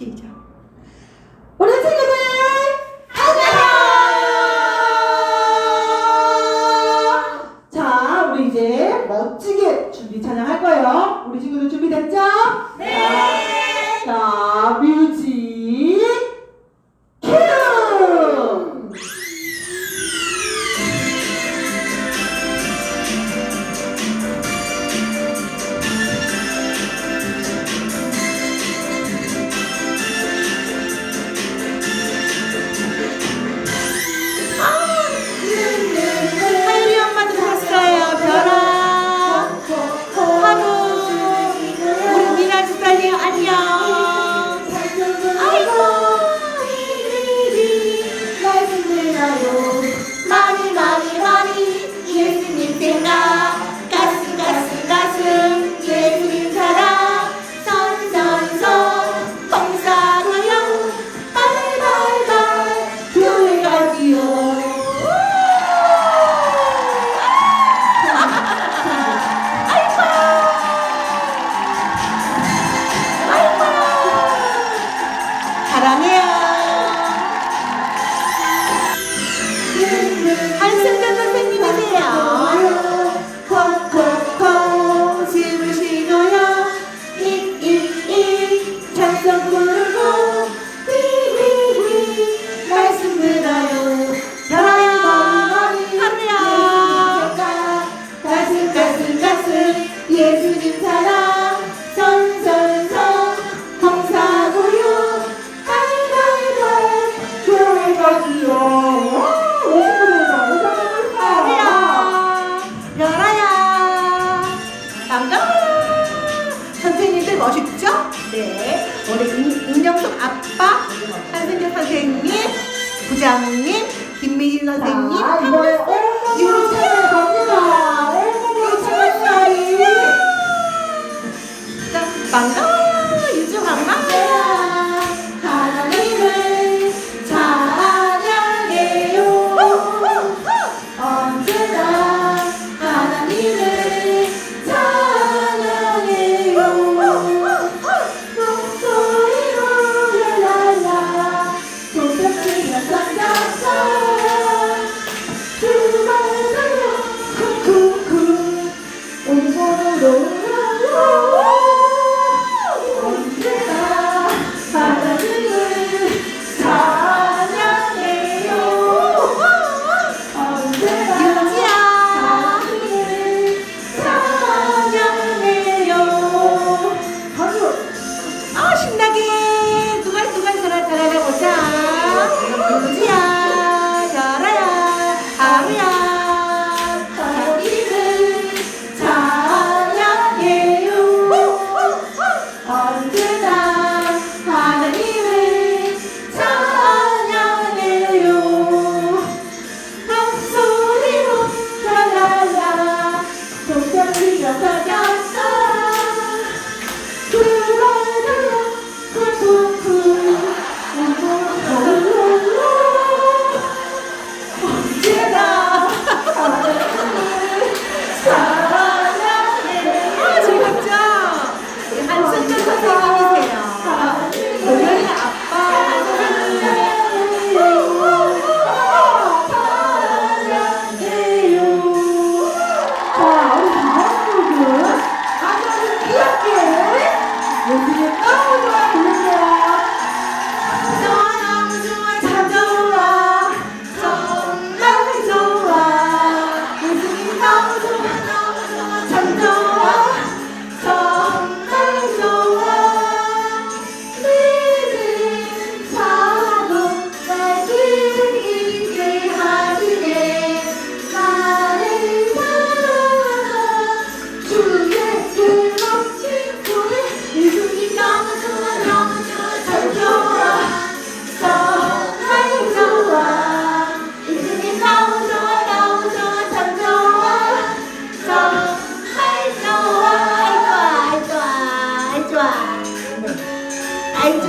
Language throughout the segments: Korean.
Y 부장님, 김미진 선생님, 자, 이번에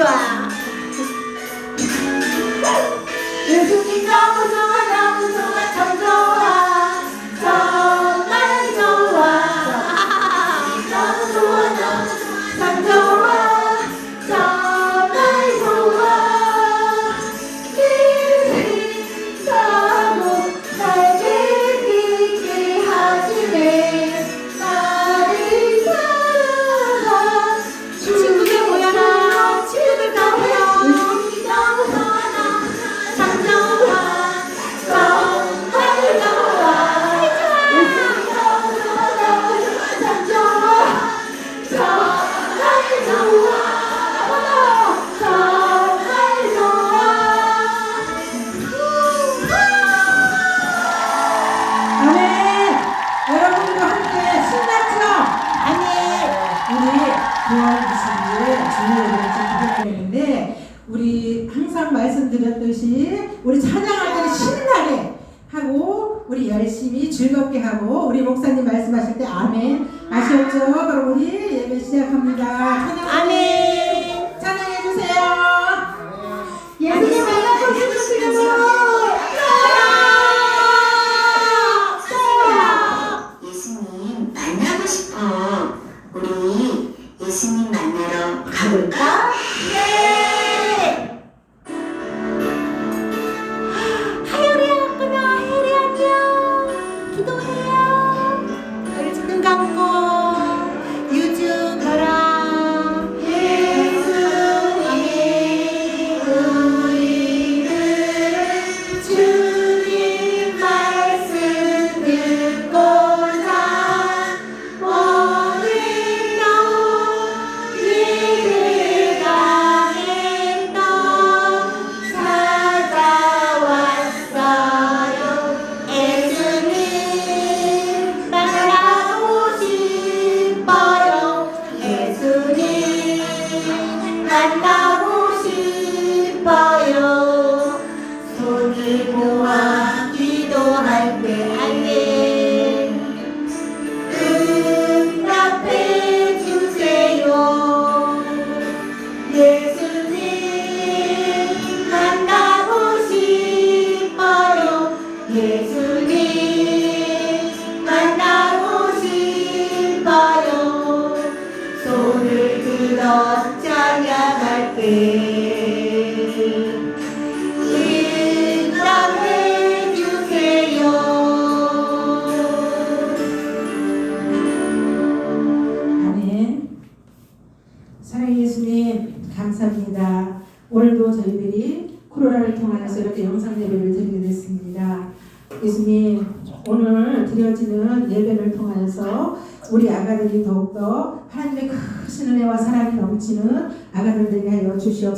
좋아. 말씀드렸듯이 우리 찬양할 때는 신나게 하고 우리 열심히 즐겁게 하고 우리 목사님 말씀하실 때 아멘 아셨죠? 그럼 우리 예배 시작합니다. 찬양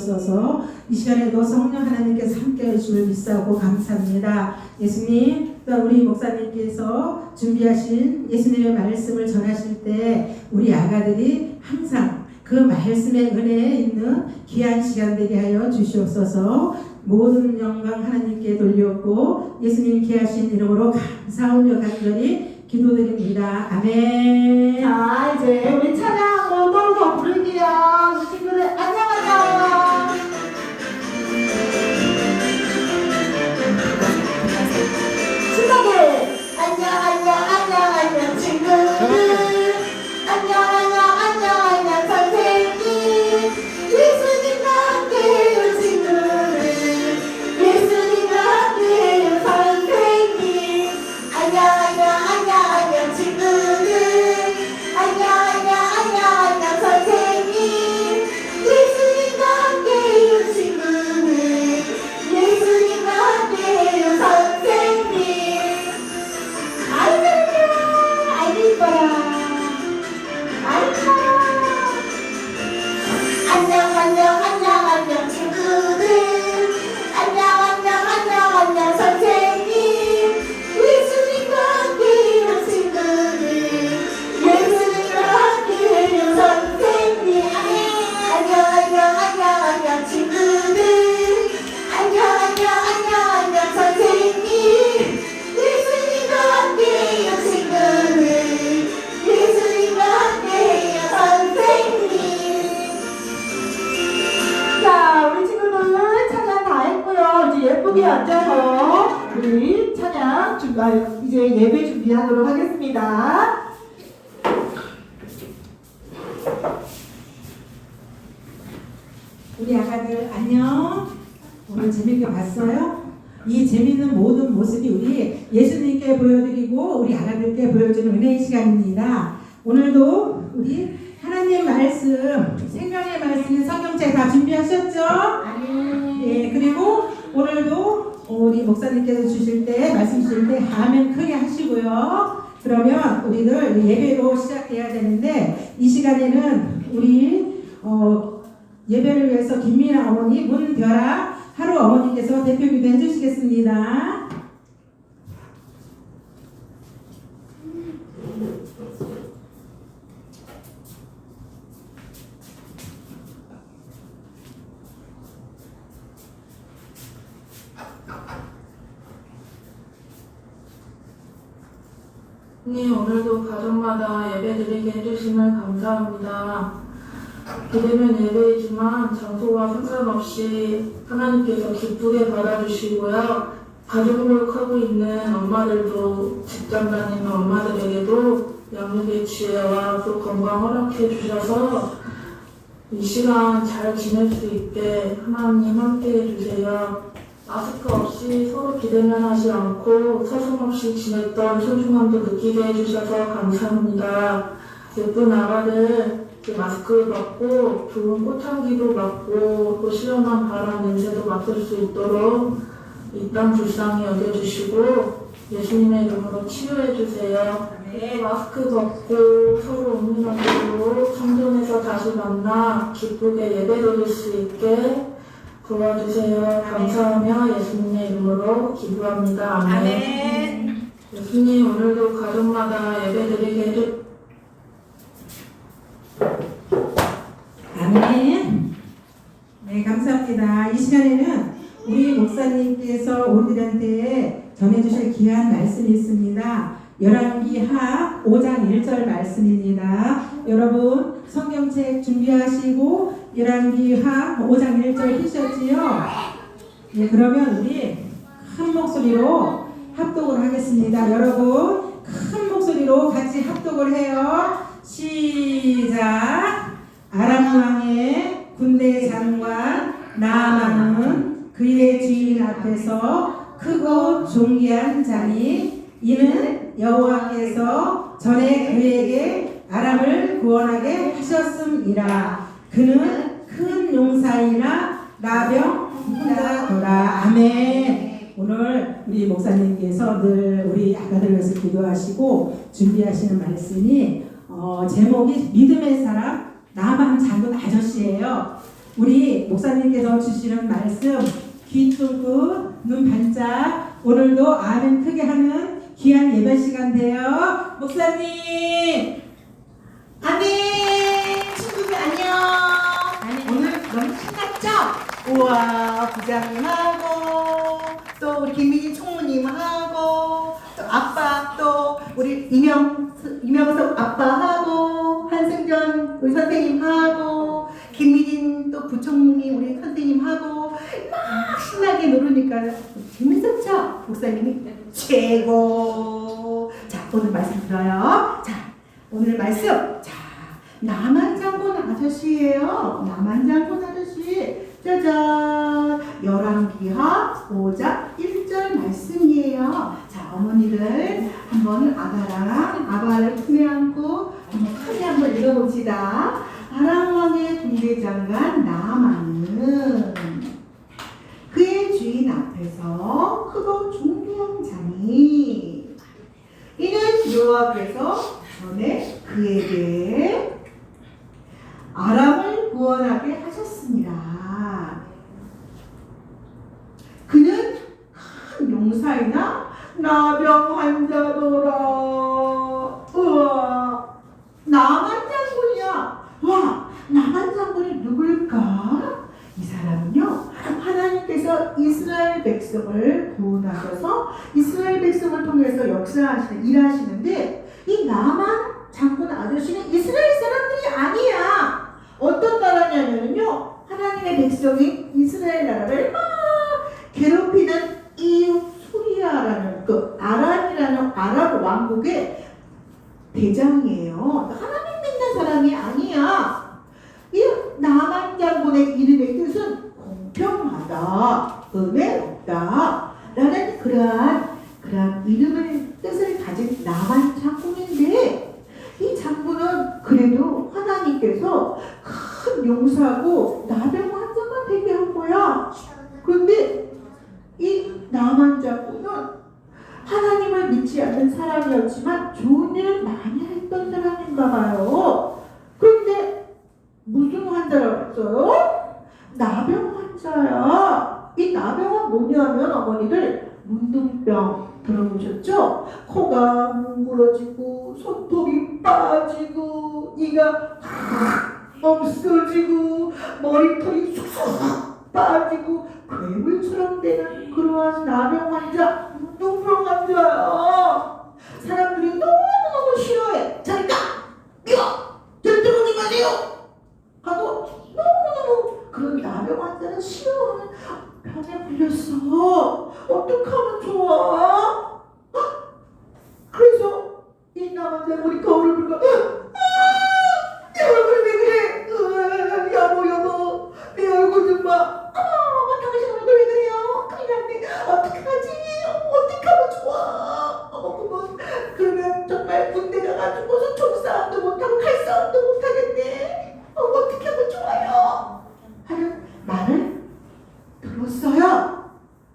주시옵소서 이 시간에도 성령 하나님께서 함께 해주심을 믿사오고 감사합니다. 예수님 또 우리 목사님께서 준비하신 예수님의 말씀을 전하실 때 우리 아가들이 항상 그 말씀의 은혜에 있는 귀한 시간 되게 하여 주시옵소서 모든 영광 하나님께 돌렸고 예수님 귀하신 이름으로 감사하며 간절히 기도드립니다. 아멘. 자 이제 우리 찬양으로 또더 부를게요 친구들 안녕하세요 하셨죠? 예, 그리고 오늘도 우리 목사님께서 주실 때, 말씀 주실 때, 아멘 크게 하시고요. 그러면 우리들 예배로 시작해야 되는데, 이 시간에는 우리, 어, 예배를 위해서 김민아 어머니, 문별아, 하루 어머니께서 대표 기도 해주시겠습니다. 님 오늘도 가정마다 예배드리게 해주심을 감사합니다. 기대면 예배이지만 장소와 상관없이 하나님께서 기쁘게 받아주시고요. 가족교육하고 있는 엄마들도 직장 다니는 엄마들에게도 양육의 지혜와 또 건강 허락해 주셔서 이 시간 잘 지낼 수 있게 하나님 함께 해주세요. 마스크 없이 서로 비대면하지 않고 서슴 없이 지냈던 소중함도 느끼게 해주셔서 감사합니다. 예쁜 아가들 마스크 받고 좋은 꽃향기도 맡고 또 시원한 바람 냄새도 맡을 수 있도록 이 땅 불쌍히 여겨주시고 예수님의 이름으로 치유해주세요. 마스크 벗고 서로 은밀하게로 성전에서 다시 만나 기쁘게 예배 드릴 수 있게 도와주세요. 감사하며 예수님의 이름으로 기도합니다. 아멘. 아멘. 예수님 오늘도 가족마다 예배드리게 해주 아멘. 네, 감사합니다. 이 시간에는 우리 목사님께서 우리들한테 전해주실 귀한 말씀이 있습니다. 열왕기하 5장 1절 말씀입니다. 여러분 성경책 준비하시고 열왕기하 5장 1절 피셨지요? 네, 그러면 우리 큰 목소리로 합독을 하겠습니다. 여러분 큰 목소리로 같이 합독을 해요. 시작. 아람 왕의 군대 장관 나아만은 그의 주인 앞에서 크고 존귀한 자니 이는 여호와께서 전에 그에게 아람을 구원하게 하셨음이라. 그는 큰 용사이나 나병 hun자더라. 아멘. 오늘 우리 목사님께서 늘 우리 아가들 위해서 기도하시고 준비하시는 말씀이 어, 제목이 믿음의 사람 나만 작은 아저씨예요. 우리 목사님께서 주시는 말씀 귀 뚫고 눈 반짝 오늘도 아멘 크게 하는 귀한 예배 시간 돼요. 목사님 아멘. 친구들 안녕. 오늘 너무 신났죠? 우와 부장님하고 또 우리 김민희 총무님하고 또 아빠 또 우리 이명 이명석 아빠하고 한승전 우리 선생님하고 김민진 또 부총리 우리 선생님하고 막 신나게 놀으니까 재밌었죠? 목사님이 최고. 자 오늘 말씀 들어요. 자 오늘 말씀 자 남한 장군 아저씨예요. 남한 장군 아저씨 짜잔 열왕기하 5장 1절 말씀이에요. 자 어머니들 한번 아가랑 아바를 품에 안고 한번 크게 한번 읽어봅시다. 아람 왕의 군대장관 나아만은 그의 주인 앞에서 크고 존귀한 자니 이는 여호와께서 전에 그에게 아람을 구원하게 하셨습니다. 그는 큰 용사이나 나병 환자더라. 우와, 나만 장군이야. 와, 나만 장군이 누굴까? 이 사람은요, 하나님께서 이스라엘 백성을 구원하셔서 이스라엘 백성을 통해서 역사하시는, 일하시는데, 이 나만 장군 아저씨는 이스라엘 사람들이 아니야. 어떤 나라냐면요, 하나님의 백성이 이스라엘 나라를 막 괴롭히는 이웃 수리아라는 그 아람이라는 아랍 왕국의 대장이에요. 하나님 믿는 사람이 아니야. 이 나만 장군의 이름의 뜻은 공평하다, 은혜롭다, 라는 그러한 그러한 이름을 뜻을 가진 나만 장군인데 이 장군은 그래도 하나님께서 큰 용사고 나병 환자가 되게 한 거야. 그런데 이 나만 장군은 하나님을 믿지 않는 사람이었지만 좋은 일을 많이 했던 사람인가 봐요. 그런데 무슨 환자라고 했어요? 나병 환자야. 이 나병은 뭐냐면 어머니들 문둥병 들어보셨죠? 코가 뭉그러지고 손톱이 빠지고 이가 없어지고 머리털이 쑥쑥 빠지고 괴물처럼 되는 그러한 나병 환자 문둥병 환자야. 사람들이 너무 병에 걸렸어. 어떡하면 좋아? 그래서 이 남자 우리 거울을 보고 아! 내 얼굴 왜 그래? 으, 여보 여보 내 얼굴 좀 봐. 아, 당신 얼굴 왜 그래요? 큰일 났네. 어떡하지? 어떡하면 좋아? 어머 그러면 정말 군대 가가지고서 총싸움도 못하고 칼싸움도 못하겠네. 어, 어떻게 하면 좋아요? 하는 말을 들었어요.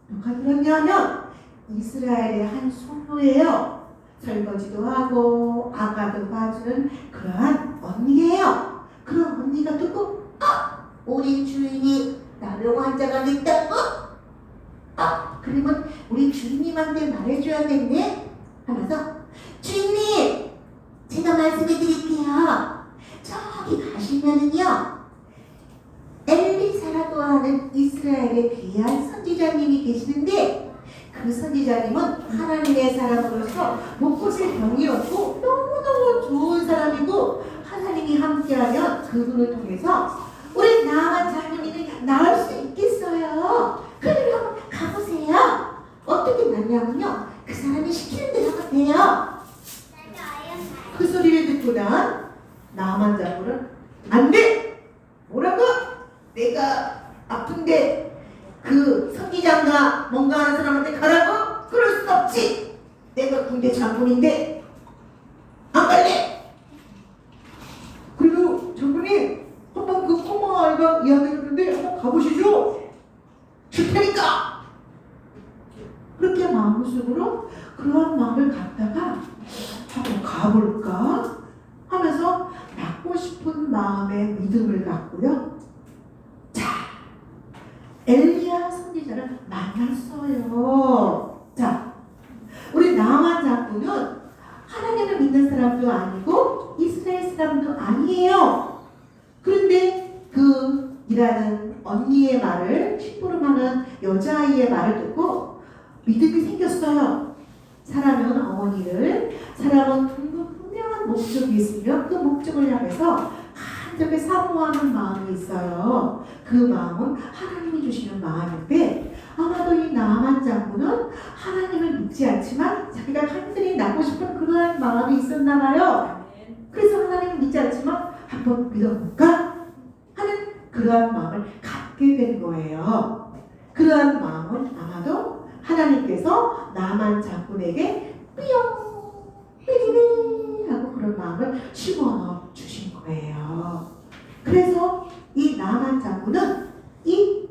누가 들었냐면 이스라엘의 한 소녀예요. 설거지도 하고 아가도 봐주는 그러한 언니예요. 그런 언니가 듣고 아 우리 주인이 나병 환자가 됐다고? 아 그러면 우리 주인님한테 말해줘야겠네 하면서 주인님 제가 말씀해 드릴게요. 저기 가시면은요 엘리사라고 하는 이스라엘의 귀한 선지자님이 계시는데 그 선지자님은 하나님의 사람으로서 못고칠 병이 없고 너무너무 좋은 사람이고 하나님이 함께하면 그분을 통해서 우리 나만 장모님이 나을 수 있겠어요. 그래 한번 가보세요. 어떻게 났냐면요. 그 사람이 시키는 대로 가세요. 그 소리를 듣고 난 나만 장모는 안 돼! 뭐라고? 내가 아픈데 그 선기장과 뭔가 하는 사람한테 가라고? 그럴 순 없지. 내가 군대 장군인데 안 갈래. 그래도 장군님 한번 그 꼬마 아 이가 이야기했는데 한번 가보시죠. 줄 테니까. 그렇게 마음속으로 그런 마음을 갖다가 한번 가볼까 하면서 받고 싶은 마음의 믿음을 갖고요. 엘리야 선지자를 만났어요. 자, 우리 나만 장군은 하나님을 믿는 사람도 아니고 이스라엘 사람도 아니에요. 그런데 그 일하는 언니의 말을 심부름하는 여자아이의 말을 듣고 믿음이 생겼어요. 사람은 어머니를 사람은 분명한 목적이 있으며 그 목적을 향해서 한적에 사모하는 마음이 있어요. 그 마음은 하나님이 주시는 마음인데 아마도 이 나만 장군은 하나님을 믿지 않지만 자기가 간절히 낳고 싶은 그러한 마음이 있었나 봐요. 그래서 하나님을 믿지 않지만 한번 믿어볼까 하는 그러한 마음을 갖게 된 거예요. 그러한 마음은 아마도 하나님께서 나만 장군에게 삐용 삐리리 하고 그런 마음을 심어 주신 거예요. 그래서 이 나만 장군은 이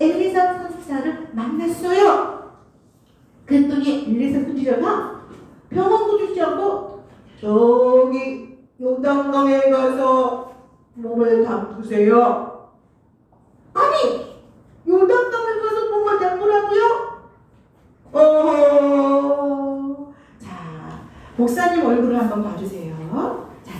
엘리사 선지자를 만났어요. 그랬더니 엘리사 선지자가 병원도 주지 않고 저기 요단강에 가서 몸을 담그세요. 아니 요단강에 가서 몸을 담그라고요? 어. 자 목사님 얼굴을 한번 봐주세요. 자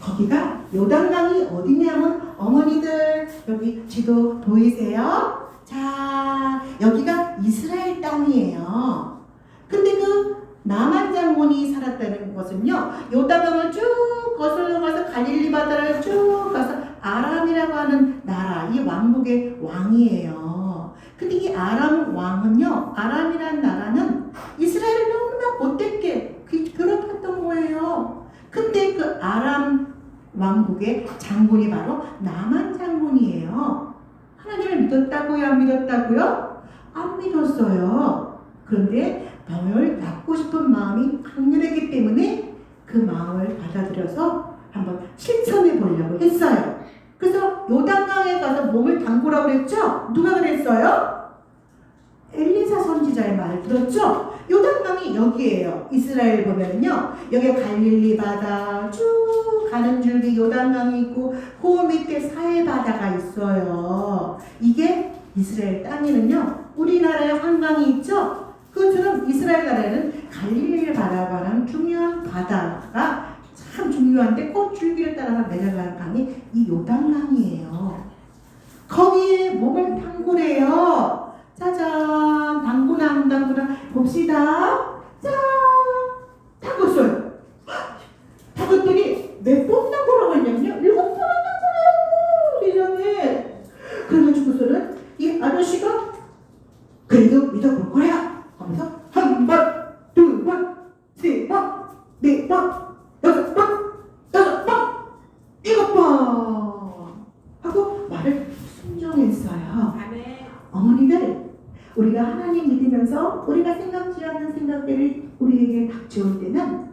거기가 요단강이 어디냐면 어머니들 여기 지도 보이세요? 자 여기가 이스라엘 땅이에요. 근데 그 남한 장군이 살았다는 것은요 요단강을 쭉 거슬러 가서 갈릴리 바다를 쭉 가서 아람이라고 하는 나라 이 왕국의 왕이에요. 근데 이 아람 왕은요 아람이라는 나라는 이스라엘을 너무나 못됐게 그, 그렇했던 거예요. 근데 그 아람 왕국의 장군이 바로 나만 장군이에요. 하나님을 믿었다고요? 안 믿었다고요? 안 믿었어요. 그런데 병을 낫고 싶은 마음이 강렬했기 때문에 그 마음을 받아들여서 한번 실천해 보려고 했어요. 그래서 요단강에 가서 몸을 담그라고 그랬죠? 누가 그랬어요? 엘리사 선지자의 말을 들었죠? 요단강이 여기에요. 이스라엘 보면은요. 여기 갈릴리 바다 쭉 가는 줄기 요단강이 있고 그 밑에 사해 바다가 있어요. 이게 이스라엘 땅에는요. 우리나라에 한강이 있죠? 그것처럼 이스라엘 나라에는 갈릴리 바다라는 중요한 바다가 참 중요한데 그 줄기를 따라서 내려가는 강이 이 요단강이에요. 거기에 몸을 담그래요. 짜잔, 담구나 안 담구나 봅시다. 짠, 담궜어요. 담궜더니 몇번 우리가 생각지 않는 생각들이 우리에게 닥쳐올 때는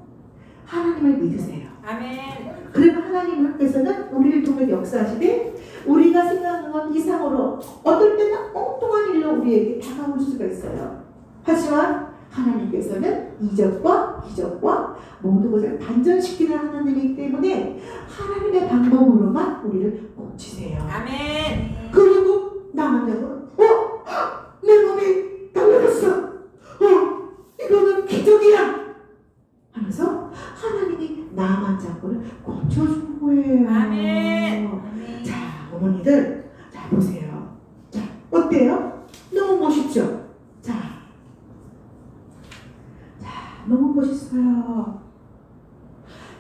하나님을 믿으세요. 아멘. 그리고 하나님께서는 우리를 통해 역사하시되 우리가 생각하는 것 이상으로 어떨 때는 엉뚱한 일로 우리에게 다가올 수가 있어요. 하지만 하나님께서는 이적과 기적과 모든 것을 반전시키는 하나님이기 때문에 하나님의 방법으로만 우리를 고치세요. 아멘. 그리고 잡으러 어? 내 몸이 달라졌어 어? 이거는 기적이야 하면서 하나님이 나만 잡고를 고쳐준 거예요 아멘. 자 어머니들 자 보세요 자 어때요? 너무 멋있죠? 자, 자 너무 멋있어요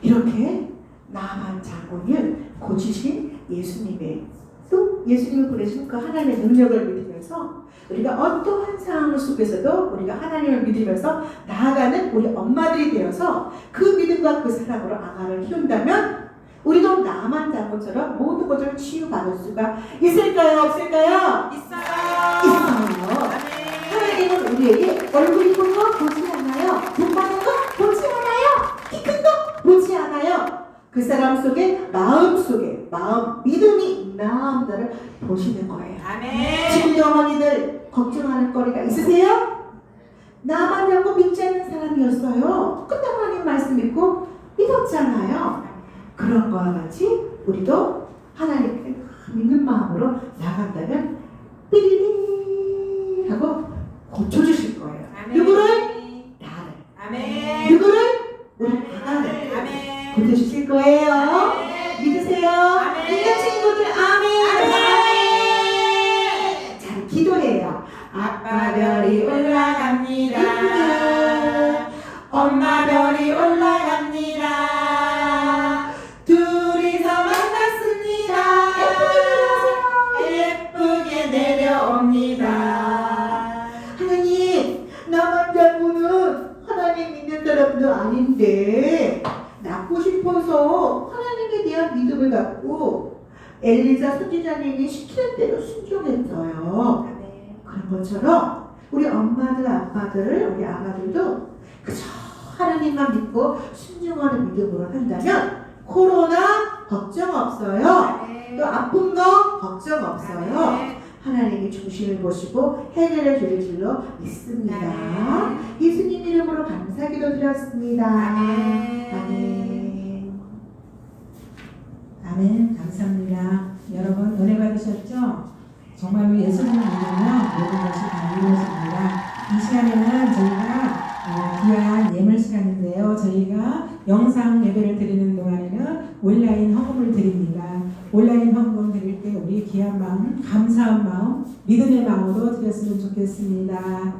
이렇게 나만 장군을 고치신 예수님의 또 예수님을 보내신 그 하나님의 능력을 믿으면서 우리가 어떠한 상황 속에서도 우리가 하나님을 믿으면서 나아가는 우리 엄마들이 되어서 그 믿음과 그 사랑으로 아가를 키운다면 우리도 나만 장군처럼 모든 것을 치유받을 수가 있을까요? 없을까요? 있어요. 있어요. 하나님은 우리에게 얼굴 이쁜 거 보지 않아요. 돈 많은 거 보지 않아요. 키 큰 거 보지 않아요. 그 사람 속에 마음 속에 마음 믿음이 없나를 보시는 거예요. 아멘. 지금도 어머니들 걱정하는 거리가 있으세요? 나만 알고 믿지 않는 사람이었어요. 근데 하나님 말씀 믿고 믿었잖아요. 그런 거와 같이 우리도 하나님께 믿는 마음으로 나간다면 삐리리 하고 고쳐주실 거예요. 아멘. 누구를? 나를. 아멘. 누구를? 우리 아가를 아멘. 고쳐주실 거예요. 아멘. 아멘. 믿는 친구들 아멘. 우리 아가들도 그저 하나님만 믿고 순종하는 믿음으로 한다면 코로나 걱정 없어요. 또 아픈 거 걱정 없어요. 하나님이 중심을 보시고 해결해 주실 줄로 믿습니다. 예수님 이름으로 감사기도 드렸습니다. 아멘. 아멘. 아멘. 감사합니다. 여러분 은혜 받으셨죠? 정말로 예수님을 믿으면 모든 것이 다 이루어집니다. 이 시간에는 저희가 어, 귀한 예물 시간인데요. 저희가 영상 예배를 드리는 동안에는 온라인 헌금을 드립니다. 온라인 헌금 드릴 때 우리 귀한 마음, 감사한 마음, 믿음의 마음으로 드렸으면 좋겠습니다.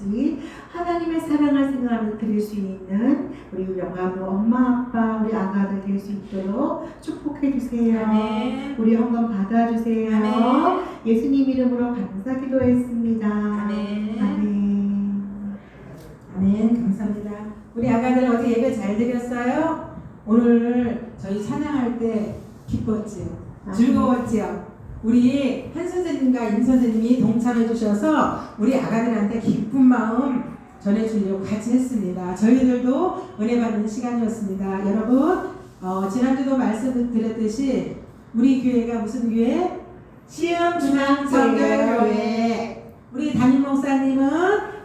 많든지 하나님의 사랑을 생각하며 드릴 수 있는 우리 영감으로 엄마 아빠 우리 아가들 될 수 있도록 축복해 주세요. 아멘. 우리 헌금 받아주세요. 아멘. 예수님 이름으로 감사 기도했습니다. 아멘. 아멘. 아멘. 감사합니다. 우리 아가들 어제 예배 잘 드렸어요? 오늘 저희 찬양할 때 기뻤지요. 즐거웠지요. 우리 한 선생님과 임 선생님이 동참해 주셔서 우리 아가들한테 기쁜 마음 전해주려고 같이 했습니다. 저희들도 은혜 받는 시간이었습니다. 여러분 어, 지난주도 말씀드렸듯이 우리 교회가 무슨 교회? 시흥중앙성결교회 우리 담임 목사님은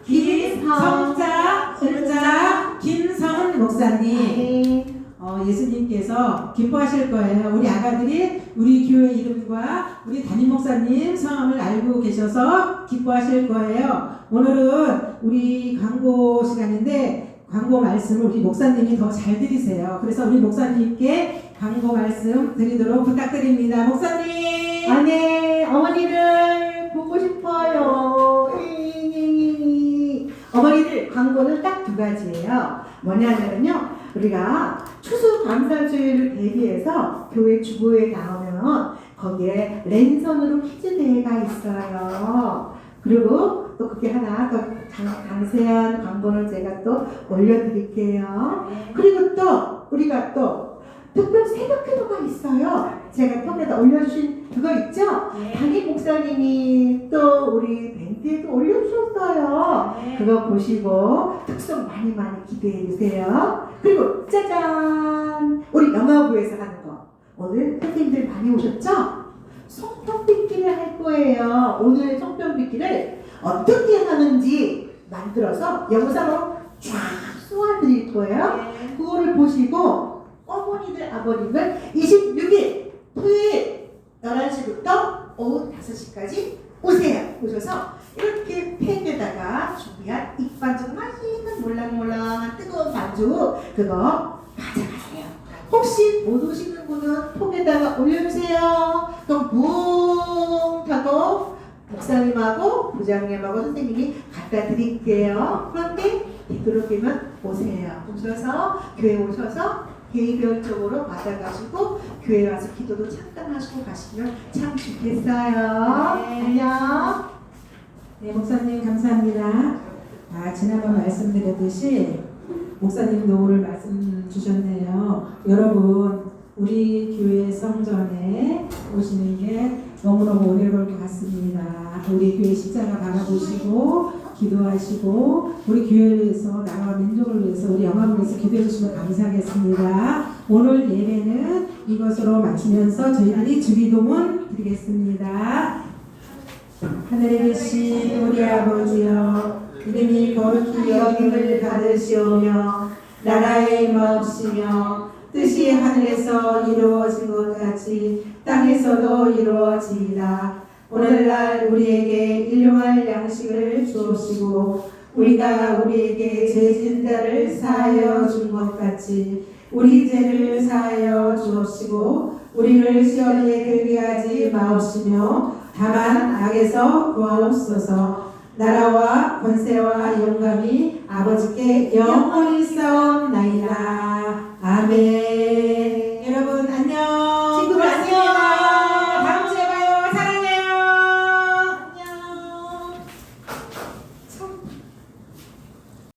김성자 은자 김성은 목사님 어, 예수님께서 기뻐하실 거예요. 우리 아가들이 우리 교회 이름과 우리 담임 목사님 성함을 알고 계셔서 기뻐하실 거예요. 오늘은 우리 광고 시간인데 광고 말씀을 우리 목사님이 더 잘 드리세요. 그래서 우리 목사님께 광고 말씀 드리도록 부탁드립니다. 목사님. 아, 네, 어머니를 보고 싶어요. 이. 어머니들 광고는 딱 두 가지예요. 뭐냐면요, 우리가 추수감사주의를 대비해서 교회 주보에 나오면 거기에 랜선으로 퀴즈 대회가 있어요. 그리고 또 그게 하나 더 장- 강세한 광고를 제가 또 올려드릴게요. 그리고 또 우리가 또 특별 새벽 기도가 있어요. 제가 통에다 올려주신 그거 있죠? 담임 목사님이 또 우리 밴드에도 올려주셨어요. 그거 보시고 특성 많이 많이 기대해 주세요. 그리고 짜잔! 우리 영화부에서 하는 거. 오늘 선생님들 많이 오셨죠? 성평빛기를 할 거예요. 오늘 성평빛기를 어떻게 하는지 만들어서 영상으로 쫙 쏘아드릴 거예요. 그거를 보시고 어머니들 아버님을 26일 토요일 11시부터 오후 5시까지 오세요. 오셔서 이렇게 팬에다가 준비한 익반죽 맛있는 몰랑몰랑한 뜨거운 반죽 그거 가져가세요. 혹시 못 오시는 분은 톡에다가 올려주세요. 그럼 붕 하고 목사님하고 부장님하고 선생님이 갖다 드릴게요. 그런데 되도록이면 오세요. 오셔서 교회 오셔서 개인별적으로 받아가시고 교회 와서 기도도 잠깐 하시고 가시면 참 좋겠어요. 안녕. 네, 목사님 감사합니다. 아, 지난번 말씀드렸듯이 목사님도 오늘 말씀 주셨네요. 여러분, 우리 교회 성전에 오시는 게 너무너무 어려울 것 같습니다. 우리 교회 십자가 바라보시고 기도하시고 우리 교회를 위해서 나라와 민족을 위해서 우리 영광을 위해서 기도해 주시면 감사하겠습니다. 오늘 예배는 이것으로 마치면서 저희들이 주기도문 드리겠습니다. 하늘에 계신 우리 아버지여 이름이 거룩히 여김을 받으시오며 나라의 임하옵시며 뜻이 하늘에서 이루어진 것 같이 땅에서도 이루어지이다 오늘날 우리에게 일용할 양식을 주옵시고 우리가 우리에게 죄진 자를 사하여 준 것 같이 우리 죄를 사하여 주옵시고 우리를 시험에 들게 하지 마옵시며 다만 악에서 구하옵소서. 나라와 권세와 영감이 아버지께 영원히 싸움 나이다. 아멘